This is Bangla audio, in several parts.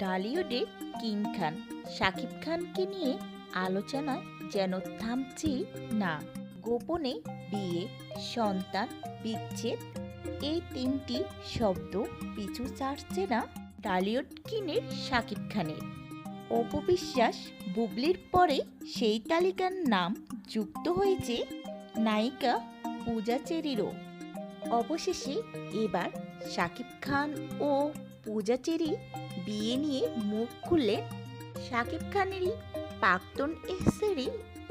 ঢালিউডের কিং খান। শাকিব খানকে নিয়ে আলোচনায় যেন থামছে না। গোপনে বিয়ে, সন্তান, বিচ্ছেদ, এই তিনটি শব্দ পিছু ছাড়ছে না টালিউড কিনের শাকিব খানের। অপবিশ্বাস বুবলির পরে সেই তালিকার নাম যুক্ত হয়েছে নায়িকা পূজা চেরিরও। অবশেষে এবার শাকিব খান ও পূজা চেরি বিয়ে নিয়ে মুখ খুললেন শাকিব খানেরই প্রাক্তন এক্সেরই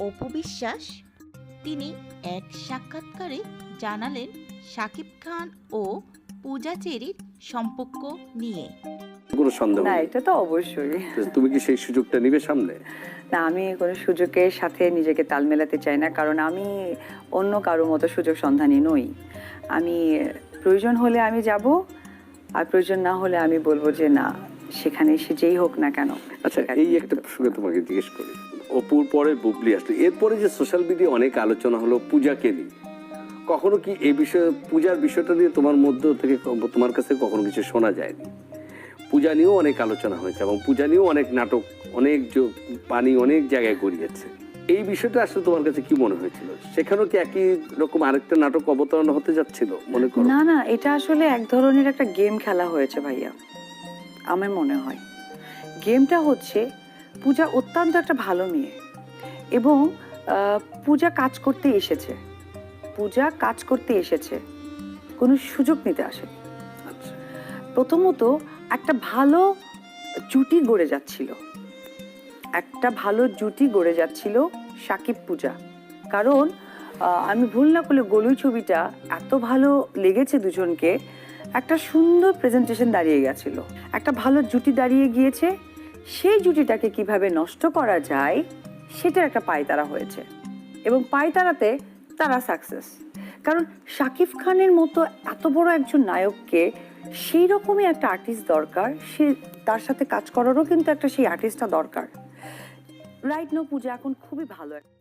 অপবিশ্বাস তিনি এক সাক্ষাৎকারে জানালেন শাকিব খান ও পূজা চেরির সম্পর্ক নিয়ে। কোনো সন্দেহ না এটা তো অবশ্যই। তুমি কি সেই সুযোগটা নিবে সামনে? না আমি কোনো সুযোগের সাথে নিজেকে তাল মেলাতে চাই না কারণ আমি অন্য কারও মতো সুযোগ সন্ধানী নই। আমি প্রয়োজন হলে আমি যাব আর প্রয়োজন না হলে আমি বলব যে না। সেখানে সে যেই হোক না কেন আচ্ছা এই একটা তোমাকে জিজ্ঞেস করি। অপুর পরে বুবলি আসলো। এরপরে যে সোশ্যাল মিডিয়া অনেক আলোচনা হলো পূজাকে নিয়ে। কখনো কি এই বিষয়ে পূজার বিষয়টা নিয়ে তোমার মধ্য থেকে তোমার কাছে কখনো কিছু শোনা যায়নি? পূজা নিয়েও অনেক আলোচনা হয়েছে এবং পূজা নিয়েও অনেক নাটক অনেক পানি অনেক জায়গায় গড়িয়েছে। এই বিষয়টা আসলে তোমার কাছে কি মনে হয়েছিল? সেখানেও কি একই রকম আরেকটা নাটক অবতরণ হতে যাচ্ছিল? মনে করো। না না এটা আসলে এক ধরনের একটা গেম খেলা হয়েছে ভাইয়া। আমার মনে হয়। গেমটা হচ্ছে পূজা অত্যন্ত একটা ভালো মেয়ে এবং পূজা কাজ করতে এসেছে। পূজা কাজ করতে এসেছে। কোনো সুযোগ নিতে আসে আচ্ছা। প্রথমত একটা ভালো জুটি গড়ে যাচ্ছিল। একটা ভালো জুটি গড়ে যাচ্ছিল সাকিব পূজা। কারণ আমি ভুল না করলে গলুই ছবিটা এত ভালো লেগেছে দুজনকে একটা সুন্দর প্রেজেন্টেশন দাঁড়িয়ে গেছিল। একটা ভালো জুটি দাঁড়িয়ে গিয়েছে। সেই জুটিটাকে কীভাবে নষ্ট করা যায়, সেটার একটা পায়তারা হয়েছে। এবং পায়তারাতে তারা সাকসেস কারণ শাকিব খানের মতো এত বড় একজন নায়ককে সেই রকমই একটা আর্টিস্ট দরকার, সে তার সাথে কাজ করারও কিন্তু একটা সেই আর্টিস্টটা দরকার। রাইট নো পূজা এখন খুবই ভালো একটা